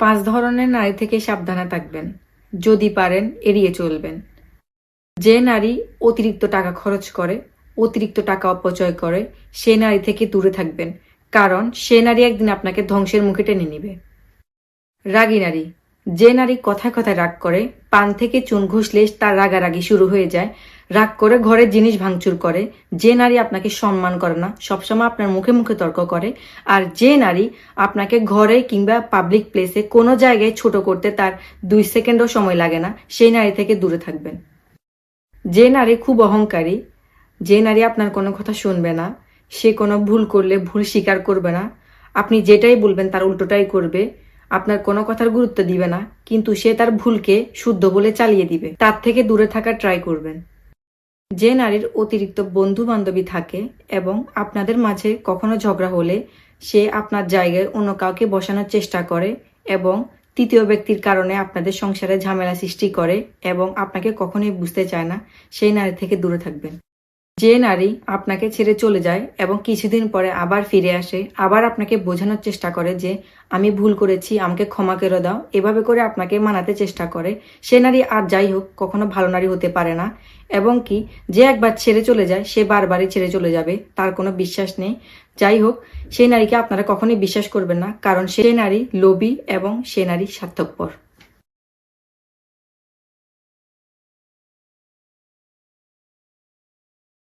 পাঁচ ধরনের নারী থেকে সাবধানে থাকবেন। যদি পারেন, এড়িয়ে চলবেন। যে নারী অতিরিক্ত টাকা খরচ করে, অতিরিক্ত টাকা অপচয় করে, সে নারী থেকে দূরে থাকবেন, কারণ সে নারী একদিন আপনাকে ধ্বংসের মুখে টেনে নিবে। রাগী নারী, যে নারী কথায় কথায় রাগ করে, পান থেকে চুন ঘষলে তার রাগারাগি শুরু হয়ে যায় রাগ করে ঘরের জিনিস ভাঙচুর করে। যে নারী আপনাকে সম্মান করে না, সবসময় আপনার মুখে মুখে তর্ক করে। আর যে নারী আপনাকে ঘরে কিংবা পাবলিক প্লেসে কোনো জায়গায় ছোট করতে তার দুই সেকেন্ডও সময় লাগে না, সেই নারী থেকে দূরে থাকবেন। যে নারী খুব অহংকারী, যে নারী আপনার কোনো কথা শুনবে না, সে কোনো ভুল করলে ভুল স্বীকার করবে না। আপনি যেটাই বলবেন তার উল্টোটাই করবে। আপনার কোনো কথার গুরুত্ব দিবে না, কিন্তু সে তার ভুলকে শুদ্ধ বলে চালিয়ে দিবে। তার থেকে দূরে থাকার ট্রাই করবেন। যে নারীর অতিরিক্ত বন্ধু বান্ধবী থাকে এবং আপনাদের মাঝে কখনো ঝগড়া হলে সে আপনার জায়গায় অন্য কাউকে বসানোর চেষ্টা করে এবং তৃতীয় ব্যক্তির কারণে আপনাদের সংসারে ঝামেলা সৃষ্টি করে এবং আপনাকে কখনোই বুঝতে চায় না, সেই নারী থেকে দূরে থাকবেন। যে নারী আপনাকে ছেড়ে চলে যায় এবং কিছুদিন পরে আবার ফিরে আসে, আবার আপনাকে বোঝানোর চেষ্টা করে যে, আমি ভুল করেছি, আমাকে ক্ষমা করে দাও। এভাবে করে আপনাকে মানাতে চেষ্টা করে। সে নারী আর যাই হোক, কখনো ভালো নারী হতে পারে না। এবং কি, যে একবার ছেড়ে চলে যায়, সে বারবারই ছেড়ে চলে যাবে, তার কোনো বিশ্বাস নেই। যাই হোক, সেই নারীকে আপনারা কখনোই বিশ্বাস করবেন না, কারণ সে নারী লোভী এবং সে নারী স্বার্থপর।